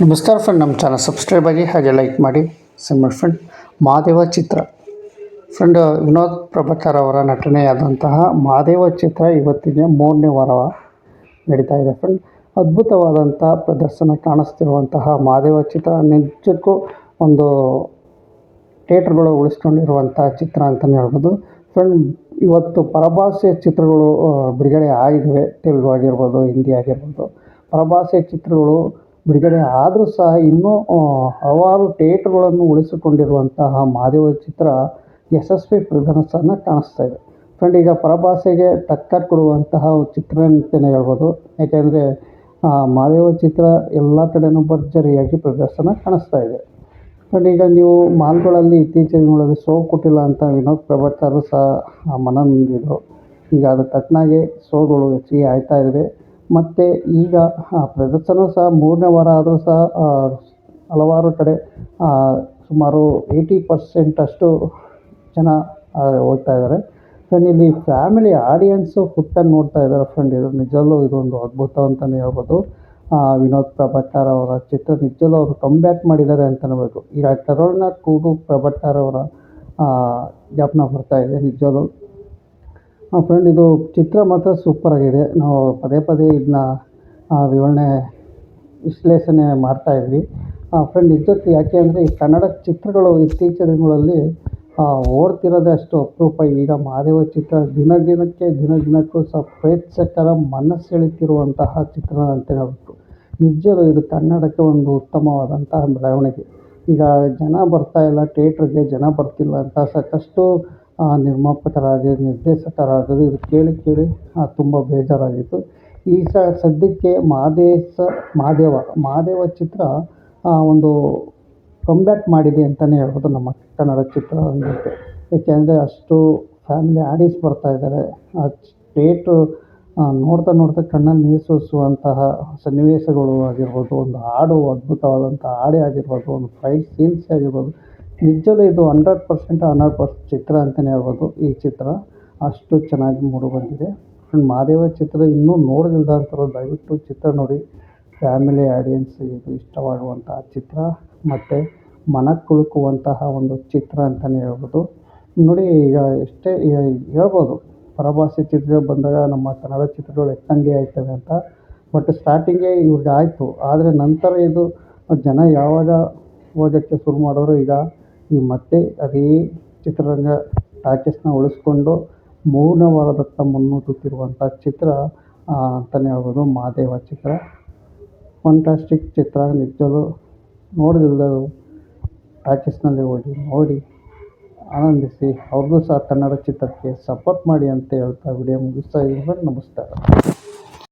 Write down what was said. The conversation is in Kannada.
ನಮಸ್ಕಾರ ಫ್ರೆಂಡ್ ನಮ್ಮ ಚಾನಲ್ ಸಬ್ಸ್ಕ್ರೈಬ್ ಆಗಿ ಹಾಗೆ ಲೈಕ್ ಮಾಡಿ. ಸಿಮ್ಮರ್ ಫ್ರೆಂಡ್ ಮಹಾದೇವ ಚಿತ್ರ. ಫ್ರೆಂಡ್ ವಿನೋದ್ ಪ್ರಭಾಕರ್ ಅವರ ನಟನೆಯಾದಂತಹ ಮಹಾದೇವ ಚಿತ್ರ ಇವತ್ತಿನ ಮೂರನೇ ವಾರ ನಡೀತಾ ಇದೆ ಫ್ರೆಂಡ್ ಅದ್ಭುತವಾದಂಥ ಪ್ರದರ್ಶನ ಕಾಣಿಸ್ತಿರುವಂತಹ ಮಹಾದೇವ ಚಿತ್ರ ನಿಜಕ್ಕೂ ಒಂದು ಥಿಯೇಟ್ರ್ಗಳು ಉಳಿಸ್ಕೊಂಡಿರುವಂಥ ಚಿತ್ರ ಅಂತಲೇ ಹೇಳ್ಬೋದು. ಫ್ರೆಂಡ್ ಇವತ್ತು ಪರಭಾಷೆ ಚಿತ್ರಗಳು ಬಿಡುಗಡೆ ಆಗಿದ್ದಾವೆ. ತೆಲುಗು ಆಗಿರ್ಬೋದು, ಹಿಂದಿ ಆಗಿರ್ಬೋದು. ಪರಭಾಷೆ ಚಿತ್ರಗಳು ಬಿಡುಗಡೆ ಆದರೂ ಸಹ ಇನ್ನೂ ಹಲವಾರು ಥಿಯೇಟ್ರ್ಗಳನ್ನು ಉಳಿಸಿಕೊಂಡಿರುವಂತಹ ಮಾದೇವ ಚಿತ್ರ ಯಶಸ್ವಿ ಪ್ರದರ್ಶನ ಕಾಣಿಸ್ತಾ ಇದೆ. ಫ್ರೆಂಡ್, ಈಗ ಪರಭಾಷೆಗೆ ಟಕ್ಕರ್ ಕೊಡುವಂತಹ ಚಿತ್ರ ಅಂತಲೇ ಹೇಳ್ಬೋದು. ಯಾಕೆಂದರೆ ಮಾದೇವ ಚಿತ್ರ ಎಲ್ಲ ಕಡೆಯೂ ಭರ್ಜರಿಯಾಗಿ ಪ್ರದರ್ಶನ ಕಾಣಿಸ್ತಾ ಇದೆ. ಫ್ರೆಂಡ್, ಈಗ ನೀವು ಮಾಲ್ಗಳಲ್ಲಿ ಇತ್ತೀಚಿನ ದಿನಗಳಲ್ಲಿ ಶೋ ಕೊಟ್ಟಿಲ್ಲ ಅಂತ ವಿನೋದ್ ಪ್ರಭಾಕರ್ ಸಹ ಮನ ನೊಂದಿದ್ರು ಈಗ ಅದು ತಕ್ಕನಾಗೆ ಶೋಗಳು ಹೆಚ್ಚಿಗೆ ಆಯ್ತಾ ಇವೆ ಮತ್ತು ಈಗ ಪ್ರದರ್ಶನ ಸಹ ಮೂರನೇ ವಾರ ಆದರೂ ಸಹ ಹಲವಾರು ಕಡೆ ಸುಮಾರು ಏಯ್ಟಿ ಪರ್ಸೆಂಟಷ್ಟು ಜನ ಹೋಗ್ತಾ ಇದ್ದಾರೆ. ಫ್ರೆಂಡ್ ಇಲ್ಲಿ ಫ್ಯಾಮಿಲಿ ಆಡಿಯನ್ಸು ಹುಟ್ಟನ್ನು ನೋಡ್ತಾ ಇದ್ದಾರೆ ಫ್ರೆಂಡ್ ಇದು ನಿಜವಲ್ಲೂ ಇದೊಂದು ಅದ್ಭುತ ಅಂತಲೇ ಹೇಳ್ಬೋದು. ವಿನೋದ್ ಪ್ರಭಟ್ಟಾರ್ ಅವರ ಚಿತ್ರ ನಿಜವಲ್ಲೂ ಅವರು ಕಂಬ್ಯಾಕ್ ಮಾಡಿದ್ದಾರೆ ಅಂತ ಹೇಳ್ಬೇಕು ಈಗ ಕರೋನಾ ಕೂಗು ಪ್ರಭಟ್ಟಾರ್ ಅವರ ಜ್ಞಾಪನ ಬರ್ತಾ ಇದೆ ನಿಜವಲ್ಲೂ ಫ್ರೆಂಡ್ ಇದು ಚಿತ್ರ ಮಾತ್ರ ಸೂಪರ್ ಆಗಿದೆ. ನಾವು ಪದೇ ಪದೇ ಇದನ್ನ ವಿವರಣೆ ವಿಶ್ಲೇಷಣೆ ಮಾಡ್ತಾ ಇದ್ವಿ. ಫ್ರೆಂಡ್ ನಿಜಕ್ಕೆ ಯಾಕೆ ಅಂದರೆ ಈ ಕನ್ನಡ ಚಿತ್ರಗಳು ಇತ್ತೀಚಿನ ದಿನಗಳಲ್ಲಿ ಓಡ್ತಿರೋದೇ ಅಷ್ಟು ಅಪರೂಪ. ಈಗ ಮಹಾದೇವ ಚಿತ್ರ ದಿನ ದಿನಕ್ಕೆ, ದಿನ ದಿನಕ್ಕೂ ಸಹ ಪ್ರೇಕ್ಷಕರ ಮನಸ್ಸು ಸೆಳೀತಿರುವಂತಹ ಚಿತ್ರ ಅಂತ ಹೇಳ್ಬೇಕು ನಿಜವೂ ಇದು ಕನ್ನಡಕ್ಕೆ ಒಂದು ಉತ್ತಮವಾದಂತಹ ಬೆಳವಣಿಗೆ. ಈಗ ಜನ ಬರ್ತಾ ಇಲ್ಲ ಥಿಯೇಟ್ರಿಗೆ ಜನ ಬರ್ತಿಲ್ಲ ಅಂತ ಸಾಕಷ್ಟು ನಿರ್ಮಾಪಕರಾಗಿ ನಿರ್ದೇಶಕರಾದರು. ಇದು ಕೇಳಿ ಕೇಳಿ ತುಂಬ ಬೇಜಾರಾಗಿತ್ತು. ಈ ಸ ಸದ್ಯಕ್ಕೆ ಮಾದೇಶ ಮಹಾದೇವ ಮಹಾದೇವ ಚಿತ್ರ ಆ, ಒಂದು ಕಂಬ್ಯಾಕ್ ಮಾಡಿದೆ ಅಂತಲೇ ಹೇಳ್ಬೋದು ನಮ್ಮ ಕನ್ನಡ ಚಿತ್ರರಂಗಕ್ಕೆ ಏಕೆಂದರೆ ಅಷ್ಟು ಫ್ಯಾಮಿಲಿ ಆಡಿಯನ್ಸ್ ಬರ್ತಾ ಇದ್ದಾರೆ. ಆ ಸ್ಟೇಟು ನೋಡ್ತಾ ನೋಡ್ತಾ ಕಣ್ಣಲ್ಲಿ ನೀರು ಸನ್ನಿವೇಶಗಳು ಆಗಿರ್ಬೋದು ಒಂದು ಹಾಡು ಅದ್ಭುತವಾದಂಥ ಹಾಡೇ ಆಗಿರ್ಬೋದು ಒಂದು ಫೈಟ್ ಸೀನ್ಸ್ ಆಗಿರ್ಬೋದು ನಿಜವೂ ಇದು ಹಂಡ್ರೆಡ್ ಪರ್ಸೆಂಟ್ ಹಂಡ್ರೆಡ್ ಪರ್ಸೆಂಟ್ ಚಿತ್ರ ಅಂತಲೇ ಹೇಳ್ಬೋದು ಈ ಚಿತ್ರ. ಅಷ್ಟು ಚೆನ್ನಾಗಿ ಮೂಡಿಬಂದಿದೆ ಫ್ರೆಂಡ್ ಮಹಾದೇವ ಚಿತ್ರ ಇನ್ನೂ ನೋಡದಿಲ್ದಂಥವ್ರು ದಯವಿಟ್ಟು ಚಿತ್ರ ನೋಡಿ. ಫ್ಯಾಮಿಲಿ ಆಡಿಯನ್ಸ್ ಇದು ಇಷ್ಟವಾಗುವಂತಹ ಚಿತ್ರ. ಮತ್ತು ಮನ ಒಂದು ಚಿತ್ರ ಅಂತಲೇ ಹೇಳ್ಬೋದು. ನೋಡಿ ಈಗ ಎಷ್ಟೇ ಹೇಳ್ಬೋದು. ಪರಭಾಷೆ ಚಿತ್ರ ಬಂದಾಗ ನಮ್ಮ ಕನ್ನಡ ಚಿತ್ರಗಳು ಎತ್ತಂಗೆ ಆಯ್ತವೆ ಅಂತ. ಬಟ್ ಸ್ಟಾರ್ಟಿಂಗೇ ಇವ್ರಿಗೆ ಆಯಿತು. ಆದರೆ ನಂತರ ಇದು ಜನ ಯಾವಾಗ ಓದೋಕ್ಕೆ ಶುರು ಮಾಡಿದ್ರು ಈಗ ಈ ಮತ್ತೆ ಅದೇ ಚಿತ್ರರಂಗ ಟಾಕೀಸ್ನ ಉಳಿಸ್ಕೊಂಡು ಮೌನವಾರದತ್ತ ಮುನ್ನೂಟುತ್ತಿರುವಂಥ ಚಿತ್ರ ಅಂತಲೇ ಹೇಳ್ಬೋದು, ಮಹಾದೇವ ಚಿತ್ರ. ಫಂಟಾಸ್ಟಿಕ್ ಚಿತ್ರ ನಿಜವೂ ನೋಡದಿಲ್ಲದವರು ಟಾಕೀಸ್ನಲ್ಲಿ ಹೋಗಿ ನೋಡಿ, ಆನಂದಿಸಿ. ಅವ್ರಿಗೂ ಸಹ ಕನ್ನಡ ಚಿತ್ರಕ್ಕೆ ಸಪೋರ್ಟ್ ಮಾಡಿ ಅಂತ ಹೇಳ್ತಾ ವಿಡಿಯೋ ಮುಗಿಸ್ತಾ ಇದ್ದೀನಿ. ನಮಸ್ಕಾರ.